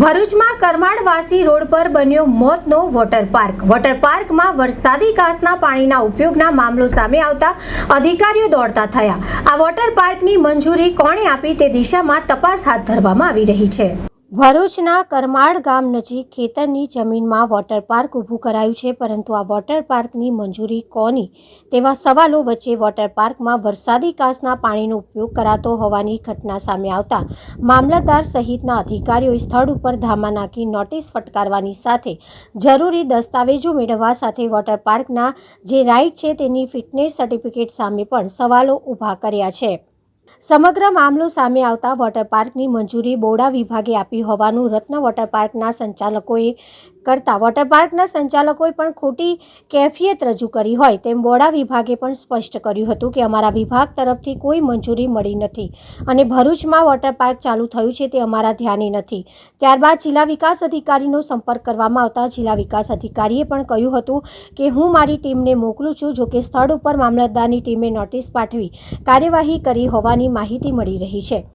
ભરૂચમાં કરમાળવાસી રોડ પર બન્યો મોતનો વોટર પાર્ક. વોટર પાર્કમાં વરસાદી કાસના પાણીના ઉપયોગના મામલો સામે આવતા અધિકારીઓ દોડતા થયા. આ વોટર પાર્કની મંજૂરી કોણે આપી તે દિશામાં તપાસ હાથ ધરવામાં આવી રહી છે. ભરૂચના કરમાળ ગામ નજીક ખેતરની જમીનમાં વોટર પાર્ક ઊભું કરાયું છે, પરંતુ આ વોટર પાર્કની મંજૂરી કોની? તેવા સવાલો વચ્ચે વોટર પાર્કમાં વરસાદી કાસના પાણીનો ઉપયોગ કરાતો હોવાની ઘટના સામે આવતા મામલતદાર સહિતના અધિકારીઓએ સ્થળ ઉપર ધામા નાખી નોટિસ ફટકારવાની સાથે જરૂરી દસ્તાવેજો મેળવવા સાથે વોટર પાર્કના જે રાઇટ છે તેની ફિટનેસ સર્ટિફિકેટ સામે પણ સવાલો ઊભા કર્યા છે. સમગ્ર મામલો સામે આવતા વોટર પાર્કની મંજૂરી બોડા વિભાગે આપી હોવાનું રત્ન વોટર પાર્કના સંચાલકોએ કરતા વોટર પાર્કના સંચાલકોએ પણ ખોટી કેફિયત રજૂ કરી હોય તેમ બોડા વિભાગે પણ સ્પષ્ટ કર્યું હતું કે અમારા વિભાગ તરફથી કોઈ મંજૂરી મળી નથી અને ભરૂચમાં વોટર પાર્ક ચાલુ થયું છે તે અમારા ધ્યાને નથી. ત્યારબાદ જિલ્લા વિકાસ અધિકારીનો સંપર્ક કરવામાં આવતા જિલ્લા વિકાસ અધિકારીએ પણ કહ્યું હતું કે હું મારી ટીમને મોકલું છું જોકે સ્થળ ઉપર મામલતદારની ટીમે નોટિસ પાઠવી કાર્યવાહી કરી હોવાની માહિતી મળી રહી છે.